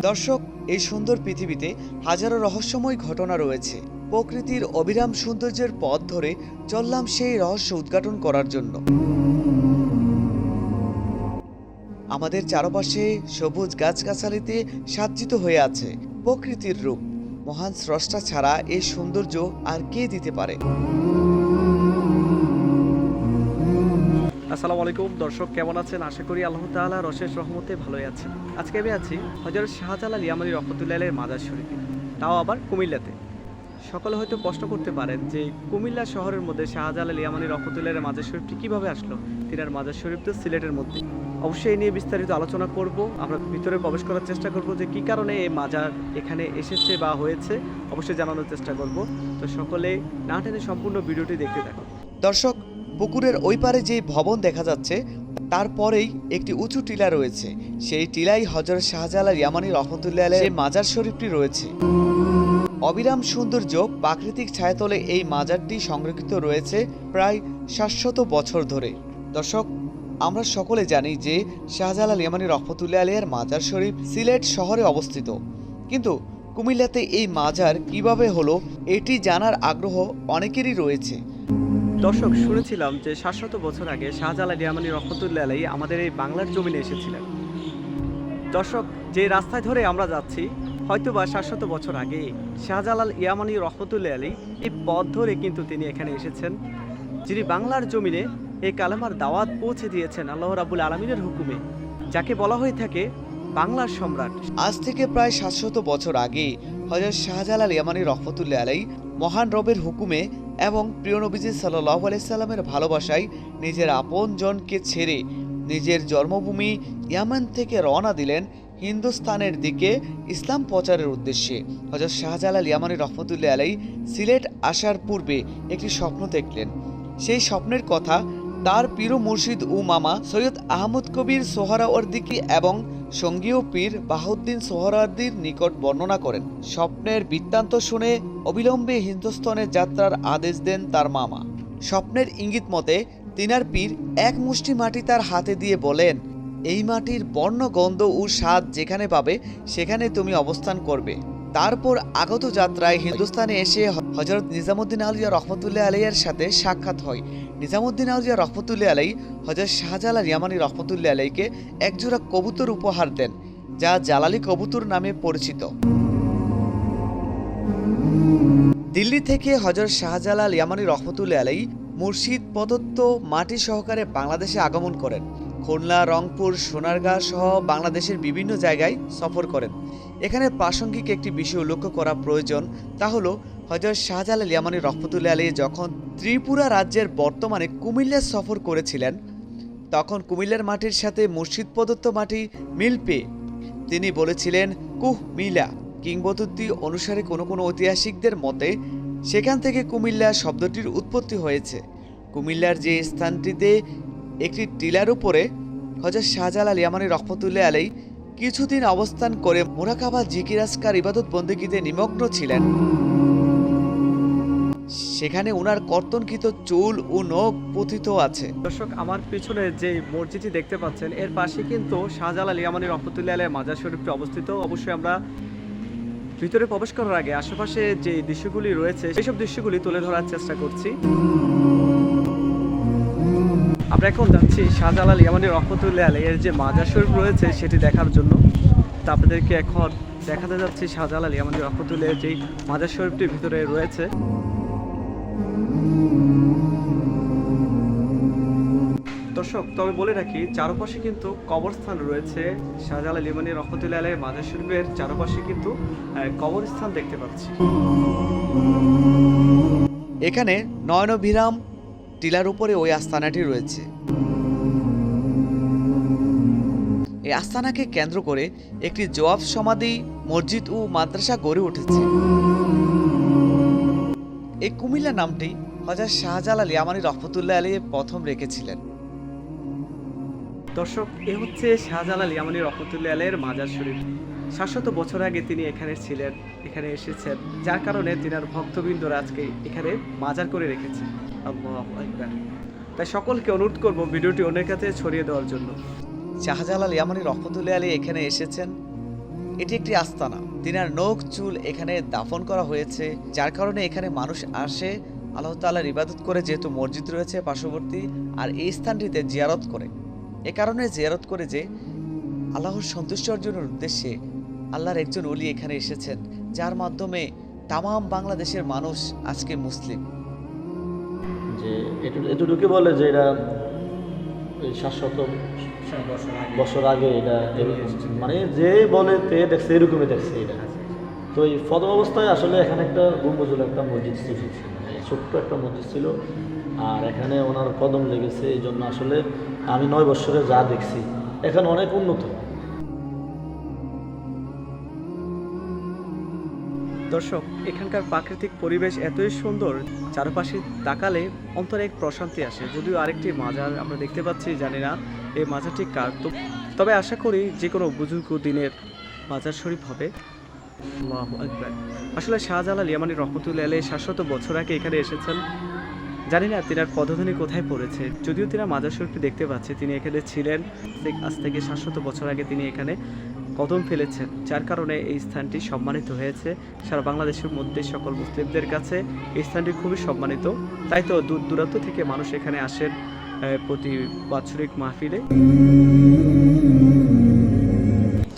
দর্শক, এই সুন্দর পৃথিবীতে হাজারো রহস্যময় ঘটনা রয়েছে। প্রকৃতির অবিরাম সৌন্দর্যের পথ ধরে চললাম সেই রহস্য উদ্ঘাটন করার জন্য। আমাদের চারপাশে সবুজ গাছগাছালিতে সাজ্জিত হয়ে আছে প্রকৃতির রূপ। মহান স্রষ্টা ছাড়া এই সৌন্দর্য আর কে দিতে পারে? আসসালামু আলাইকুম, দর্শক কেমন আছেন? আশা করি আল্লাহ তাআলার অশেষ রহমতে ভালোই আছেন। আজকে আমি আছি হজরত শাহজালাল ইয়ামানি রহমতুল্লাহের মাজার শরীফে। তাও আবার কুমিল্লাতে। সকলে হয়তো প্রশ্ন করতে পারেন যে কুমিল্লা শহরের মধ্যে শাহজালাল ইয়ামানি রহমতুল্লাহের মাজার শরীফটি কীভাবে আসলো? তিনার মাজার শরীফ তো সিলেটের মধ্যে। অবশ্যই এই নিয়ে বিস্তারিত আলোচনা করব। আমরা ভিতরে প্রবেশ করার চেষ্টা করব যে কি কারণে এই মাজার এখানে এসেছে বা হয়েছে। অবশ্যই জানানোর চেষ্টা করব। তো সকলে না টেনে সম্পূর্ণ ভিডিওটি দেখতে থাকুন। দর্শক পুকুরের ওই পারে যে ভবন দেখা যাচ্ছে তারপরেই একটি উঁচু টিলা রয়েছে। সেই টিলাই হজরত শাহজালাল ইয়ামানি রহমতুল্লাহ আলাইহির মাজার শরীফটি রয়েছে। অবিরাম সৌন্দর্য প্রাকৃতিক ছায়াতলে এই মাজারটি সংরক্ষিত রয়েছে প্রায় সাতশত বছর ধরে। দর্শক আমরা সকলে জানি যে শাহজালাল ইয়ামানি রহমতুল্লাহ আলিয়ার মাজার শরীফ সিলেট শহরে অবস্থিত। কিন্তু কুমিল্লাতে এই মাজার কীভাবে হলো এটি জানার আগ্রহ অনেকেরই রয়েছে। দর্শক, শুনেছিলাম যে সাতশত বছর আগে শাহজালাল ইয়ামানি রহমতুল্লাহ আলাই আমাদের এই বাংলার জমিনে এসেছিলেন। দর্শক, যে রাস্তায় ধরে আমরা যাচ্ছি হয়তো বা সাতশত বছর আগে শাহজালাল ইয়ামানি রহমতুল্লাহ আলী এই পথ ধরে কিন্তু তিনি এখানে এসেছেন, যিনি বাংলার জমিনে এই কালেমার দাওয়াত পৌঁছে দিয়েছেন আল্লাহ রাবুল আলমিনের হুকুমে, যাকে বলা হয়ে থাকে বাংলার সম্রাট। আজ থেকে প্রায় সাতশত বছর আগে হজরত শাহজালাল ইয়ামানি রহমতুল্লাহ আলাই মহান রবের হুকুমে এবং প্রিয় নবীজি সাল্লাহ আলাইসাল্লামের ভালোবাসায় নিজের আপন জনকে ছেড়ে নিজের জন্মভূমি ইয়ামান থেকে রওনা দিলেন হিন্দুস্তানের দিকে ইসলাম প্রচারের উদ্দেশ্যে। হজরত শাহজালাল ইয়ামানি রহমতুল্লাহ আলাই সিলেট আসার পূর্বে একটি স্বপ্ন দেখলেন। সেই স্বপ্নের কথা তার পীর মুর্শিদ ও মামা সৈয়দ আহমদ কবির সোহরাওয়ার্দিকি এবং সঙ্গীয় পীর বাহুদ্দিন সোহরাদ্দির নিকট বর্ণনা করেন, স্বপ্নের বৃত্তান্ত শুনে অবিলম্বে হিন্দুস্থানে যাত্রার আদেশ দেন তার মামা। স্বপ্নের ইঙ্গিত মতে, তিনার পীর এক মুষ্টি মাটি তার হাতে দিয়ে বলেন, এই মাটির বর্ণ, গন্ধ ও স্বাদ যেখানে পাবে, সেখানে তুমি অবস্থান করবে। তারপর আগত যাত্রায় হিন্দুস্তানে এসে হজরত নিজামুদ্দিন আলিয়া রহমতুল্লাহ আলাইয়ের সাথে সাক্ষাৎ হয়। নিজামুদ্দিন আলিয়া রহমতুল্লাহ আলাই হজরত শাহজালাল ইয়ামানি রহমতুল্লাহ আলাইকে একজোড়া কবুতর উপহার দেন, যা জালালি কবুতর নামে পরিচিত। দিল্লি থেকে হজরত শাহজালাল ইয়ামানি রহমতুল্লাহ আলাই মুর্শিদ প্রদত্ত মাটি সহকারে বাংলাদেশে আগমন করেন। খুলনা, রংপুর সোনারগাঁ সহ বাংলাদেশের বিভিন্ন জায়গায় সফর করেন। এখানে প্রাসঙ্গিক একটি বিষয় লক্ষ্য করা প্রয়োজন, তা হলো হজরত শাহজালাল ইয়ামানি রহমতুল্লাহ আলী যখন ত্রিপুরা রাজ্যের বর্তমানে কুমিল্লা সফর করেছিলেন, তখন কুমিল্লার মাটির সাথে মুর্শিদ প্রদত্ত মাটি মিল পেয়ে তিনি বলেছিলেন, কুহ, মিলা, কিংবদন্তি অনুসারে কোনো কোনো ঐতিহাসিকদের মতে সেখান থেকে কুমিল্লা শব্দটির উৎপত্তি হয়েছে। কুমিল্লার যে স্থানটিতে একটি টিলার উপরে হজরত শাহজালাল ইয়ামানি রহমতুল্লাহ আলাই কিছুদিন অবস্থান করে মোরাকাবা জিকিরাজকার ইবাদত বন্দিগিতে নিমগ্ন ছিলেন। সেখানে ওনার কর্তনকৃত চুল ও নখ পতিত আছে। দর্শক, আমার পিছনে যে মসজিদটি দেখতে পাচ্ছেন, এর পাশে কিন্তু শাহজালাল ইয়ামানি রহমতুল্লাহ আলাই মাজার শরীফটি অবস্থিত। অবশ্যই আমরা ভিতরে প্রবেশ করার আগে আশেপাশে যে দৃশ্যগুলি রয়েছে, সেসব দৃশ্যগুলি তুলে ধরার চেষ্টা করছি। আমরা এখন যাচ্ছি শাহজালাল ইয়ামানি রহমতুল্লাহ আলাই এর যে মাজার শরীফ রয়েছে সেটি দেখার জন্য। তা আপনাদেরকে এখন দেখাতে যাচ্ছি শাহজালাল ইয়ামানি রহমতুল্লাহ যেই মাজার শরীফটির ভিতরে রয়েছে। দর্শক তবে বলে রাখি, চারপাশে কিন্তু কবরস্থান রয়েছে শাহজালাল ইমানি রহমতুল্লাহ আলাই মাজার শরীফের চারপাশে কিন্তু কবরস্থান দেখতে পাচ্ছি। এখানে নয়নভিরাম টিলার উপরে ওই আস্তানাটি রয়েছে। এই আস্তানাকে কেন্দ্র করে একটি জবাব সমাধি, মসজিদ ও মাদ্রাসা গড়ে উঠেছে। এই কুমিল্লা নামটি হজরত শাহজালাল ইয়ামানি রহমতুল্লাহ আলী প্রথম রেখেছিলেন। দর্শক, এ হচ্ছে শাহজালাল ইয়ামানি রহমতুল্লাহ আলের মাজার শরীফ। সাতশত বছর আগে তিনি এখানে ছিলেন, এখানে এসেছেন। যার কারণে তিনার ভক্তবৃন্দরা আজকে এখানে মাজার করে রেখেছে তাই সকলকে অনুরোধ করব ভিডিওটি অন্যের কাছে ছড়িয়ে দেওয়ার জন্য। শাহজালাল ইয়ামানি রহমতুল্লাহ আলী এখানে এসেছেন। এটি একটি আস্তানা। তিনার নখ, চুল এখানে দাফন করা হয়েছে, যার কারণে এখানে মানুষ আসে। আল্লাহ তাআলার ইবাদত করে যেহেতু মসজিদ রয়েছে পার্শ্ববর্তী, আর এই স্থানটিতে জিয়ারত করে। এ কারণে জিয়ারত করে যে আল্লাহর সন্তুষ্ট অর্জনের উদ্দেশ্যে আল্লাহর একজন অলি এখানে এসেছেন, যার মাধ্যমে তামাম বাংলাদেশের মানুষ আজকে মুসলিম। যে এটু এটুকুকে বলে যে এটা সাতশত বছর আগে এটা মানে যে বলে তে দেখছে, এরকমই দেখছে এটা তো এই প্রথম অবস্থায় আসলে এখানে একটা গম্বুজুল একটা মসজিদ ছিল মানে ছোট্ট একটা মসজিদ ছিল। আর এখানে ওনার কদম লেগেছে, এই জন্য আসলে আমি নয় বছরে যা দেখছি, এখানে অনেক উন্নত। দর্শক, এখানকার প্রাকৃতিক পরিবেশ এতই সুন্দর, চারপাশে তাকালে অন্তরে এক প্রশান্তি আসে। যদিও আরেকটি মাজার আমরা দেখতে পাচ্ছি, জানি না এই মাজারটি কার। তো তবে আশা করি যে কোনো বুজুর্গ দিনের মাজার শরীফ হবে। আকবার। আসলে শাহজালাল ইয়ামানি রহমতুল্লাহ আলী শাশ্বত বছর আগে এখানে এসেছেন। জানি না তিনার পদধ্বনি কোথায় পড়েছে। যদিও তিনা মাজার শরীফটি দেখতে পাচ্ছি, তিনি এখানে ছিলেন। আজ থেকে শাশ্বত বছর আগে তিনি এখানে কদম ফেলেছেন, যার কারণে এই স্থানটি সম্মানিত হয়েছে। সারা বাংলাদেশের মধ্যে সকল মুসলিমদের কাছে এই স্থানটি খুবই সম্মানিত। তাই তো দূর দূরান্ত থেকে মানুষ এখানে আসেন প্রতি বাৎসরিক মাহফিলে।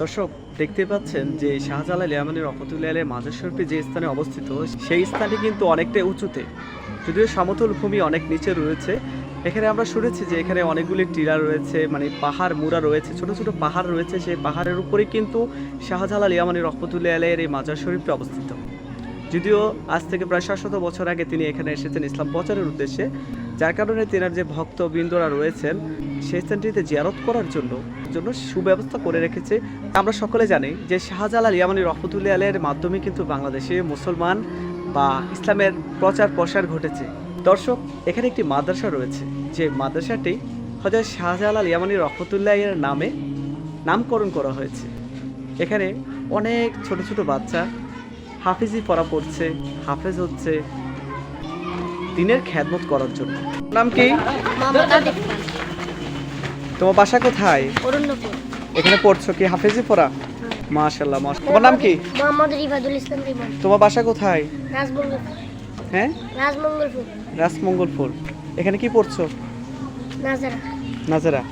দর্শক, দেখতে পাচ্ছেন যে শাহজালাল ইয়ামানি রহমতুল্লাহ আলের মাজার শরীফে যে স্থানে অবস্থিত, সেই স্থানটি কিন্তু অনেকটাই উঁচুতে। যদিও সমতল ভূমি অনেক নিচে রয়েছে এখানে আমরা শুনেছি যে এখানে অনেকগুলি টিলা রয়েছে মানে পাহাড়, মুড়া রয়েছে, ছোট ছোট পাহাড় রয়েছে। সেই পাহাড়ের উপরেই কিন্তু শাহজালাল ইয়ামানি রহমতুল্লাহ আলের এই মাজার শরীফটি অবস্থিত। যদিও আজ থেকে প্রায় সাতশত বছর আগে তিনি এখানে এসেছেন ইসলাম প্রচারের উদ্দেশ্যে, যার কারণে তেনার যে ভক্তবৃন্দরা রয়েছেন, সেই স্থানটিতে জিয়ারত করার জন্য জন্য সুব্যবস্থা করে রেখেছে। আমরা সকলে জানি যে শাহজালাল ইয়ামানি রহমতুল্লাহ আলের মাধ্যমে কিন্তু বাংলাদেশে মুসলমান বা ইসলামের প্রচার প্রসার ঘটেছে। দর্শক এখানে একটি মাদ্রাসা রয়েছে যে মাদ্রাসাটি হজরত শাহজালাল ইয়ামানি রহমতুল্লাহ এর নামে নামকরণ করা হয়েছে। এখানে অনেক ছোট ছোট বাচ্চা হাফিজি পড়া পড়ছে হাফেজ হচ্ছে দিনের খ্যাদমত করার জন্য। নাম কি? তোমার বাসা কোথায়? এখানে পড়ছো কি হাফেজি পড়া? মাশাল্লাহ মাশাল্লাহ তোমার নাম কি? মোহাম্মদ রিফাদুল ইসলাম তোমার বাসা কোথায়? হ্যাঁ? রাজমঙ্গলপুর রাজমঙ্গলপুর। এখানে কি পড়ছো? নাজারা। নাজারা।